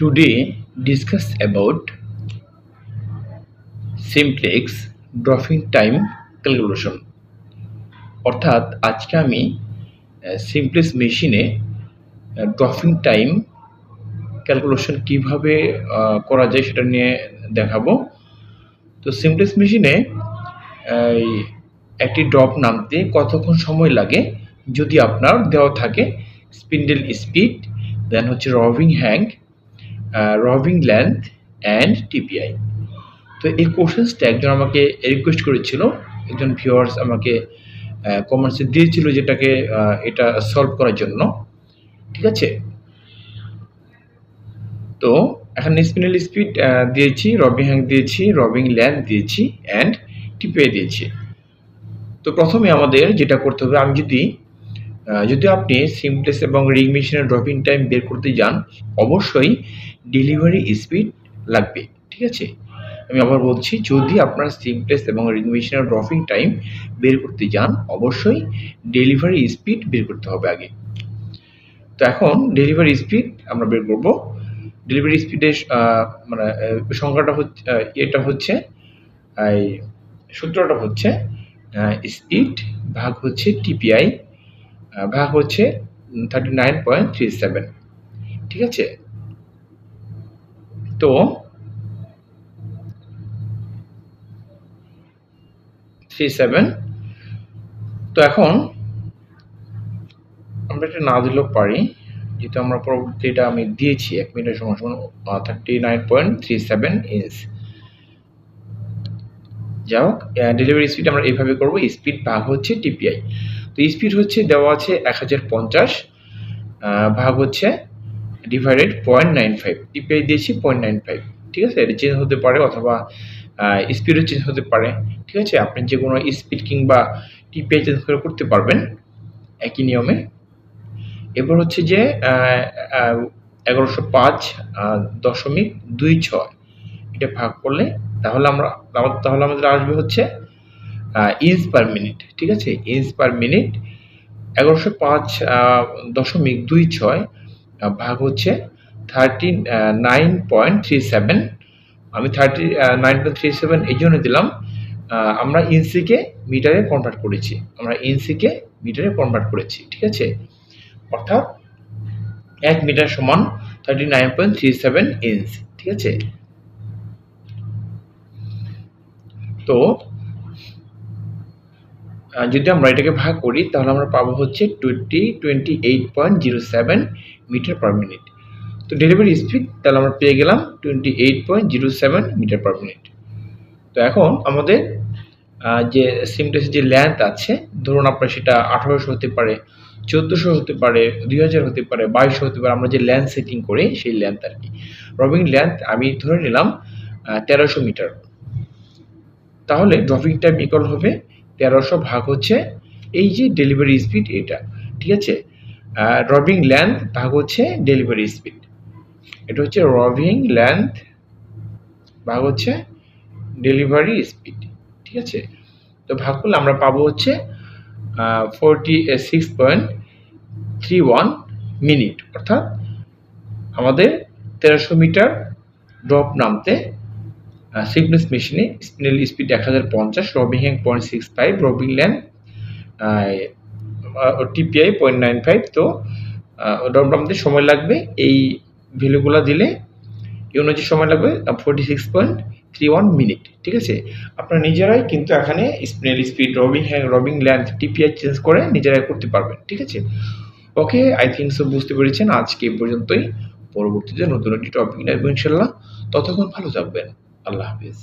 Today, discuss about simplex doffing time calculation অর্থাৎ আজকে আমি সিমপ্লেক্স মেশিনে ড্রফিং টাইম ক্যালকুলেশন কীভাবে করা যায় সেটা নিয়ে দেখাবো। তো সিমপ্লেক্স মেশিনে একটি ড্রপ নামতে কতক্ষণ সময় লাগে যদি আপনার দেওয়া থাকে স্পিন্ডেল স্পিড দেন হচ্ছে roving hank roving length and TPI তো এই কোশ্চেন্সটা একজন আমাকে রিকোয়েস্ট করেছিল। একজন ভিউয়ার্স আমাকে কমেন্টসে দিয়েছিল যেটাকে এটা সলভ করার জন্য। ঠিক আছে? তো এখানে স্পিনাল স্পিড দিয়েছি রবিং হ্যাং দিয়েছি রবিং ল্যান্ড দিয়েছি অ্যান্ড টিপিআই দিয়েছি। তো প্রথমে আমাদের যেটা করতে হবে, আমি যদি যদি আপনি সিমপ্লেস এবং রিং মেশিনের ড্রপিং টাইম বের করতে যান, অবশ্যই ডেলিভারি স্পিড লাগবে, ঠিক আছে? আমি আবার বলছি, যদি আপনার সিমপ্লেস এবং রিং মেশিনের ড্রপিং টাইম বের করতে যান, অবশ্যই ডেলিভারি স্পিড বের করতে হবে আগে। তো এখন ডেলিভারি স্পিড আমরা বের করব। ডেলিভারি স্পিডের মানে সংখ্যাটা হচ্ছে এটা হচ্ছে সূত্রটা হচ্ছে স্পিড ভাগ হচ্ছে টিপিআই ভাগ হচ্ছে thirty nine point three seven ঠিক আছে? তো থ্রি সেভেন তো এখন আমরা এটা না দিলেও পারি, যেহেতু আমরা পরবর্তী এটা আমি দিয়েছি, এক মিনিটের সমান সমান thirty nine point three seven inch যাই হোক ডেলিভারি স্পিড আমরা এইভাবে করব স্পিড ভাগ হচ্ছে টিপিআই স্পিড হচ্ছে, দেওয়া আছে এক হাজার পঞ্চাশ ভাগ হচ্ছে divided point nine five TPI দিয়েছি পয়েন্ট নাইন ফাইভ ঠিক আছে? এটা চেঞ্জ হতে পারে অথবা স্পিডও চেঞ্জ হতে পারে, ঠিক আছে? আপনি যে কোনো স্পিড কিংবা টিপিআই চেঞ্জ করে করতে পারবেন, একই নিয়মে। এবার হচ্ছে যে এগারোশো পাঁচ দশমিক দুই ছয়, এটা ভাগ করলে তাহলে আমরা, তাহলে আমাদের আসবে হচ্ছে ইঞ্চ পার মিনিট ঠিক আছে? ইঞ্চ পার মিনিট এগারোশো পাঁচ দশমিক দুই ছয় ভাগ হচ্ছে thirty nine point three seven আমি thirty nine point three seven এই জন্য দিলাম। আমরা ইঞ্চিকে মিটারে কনভার্ট করেছি। আমরা ইঞ্চিকে মিটারে কনভার্ট করেছি, ঠিক আছে? অর্থাৎ এক মিটার সমান thirty nine point three seven inch ঠিক আছে? তো যদি আমরা এটাকে ভাগ করি, তাহলে আমরা পাবো হচ্ছে twenty twenty eight point zero seven metre per minute তো ডেলিভারি স্পিড তাহলে আমরা পেয়ে গেলাম twenty eight point zero seven metre per minute তো এখন আমাদের যে সিমটেক্সের যে ল্যান্থ আছে, ধরুন আপনার সেটা আঠারোশো হতে পারে, চোদ্দোশো হতে পারে, দুই হাজার হতে পারে, বাইশশো হতে পারে, আমরা যে ল্যান্থ সেটিং করি, সেই ল্যান্থ আর কি। রবিং ল্যান্থ আমি ধরে নিলাম তেরোশো মিটার তাহলে ড্রপিং টাইম ইকুয়াল হবে তেরোশো ভাগ হচ্ছে এই যে ডেলিভারি স্পিড এটা, ঠিক আছে? রবিং লেন্থ ভাগ হচ্ছে ডেলিভারি স্পিড এটা হচ্ছে রবিং লেন্থ ভাগ হচ্ছে ডেলিভারি স্পিড ঠিক আছে? তো ভাগ করলে আমরা পাবো হচ্ছে forty six point three one minute অর্থাৎ আমাদের তেরোশো মিটার ড্রপ নামতে সিগনেস মেশিনে স্পিনেল স্পিড এক হাজার পঞ্চাশ রবিং hang point six five রবিং land TPI point nine five তো ড্রপ নামতে সময় লাগবে। এই ভ্যালুগুলো দিলে এই সময় লাগবে forty six point three one minute ঠিক আছে? আপনারা নিজেরাই কিন্তু এখানে স্পিনেল speed রবিং hang রবিং land TPI change করে নিজেরাই করতে পারবেন। ঠিক আছে? ওকে আই থিঙ্ক সো বুঝতে পেরেছেন। আজকে পর্যন্তই। পরবর্তীতে নতুন একটি টপিক নেব ইনশাল্লাহ ততক্ষণ ভালো থাকবেন। আল্লাহ হাফিজ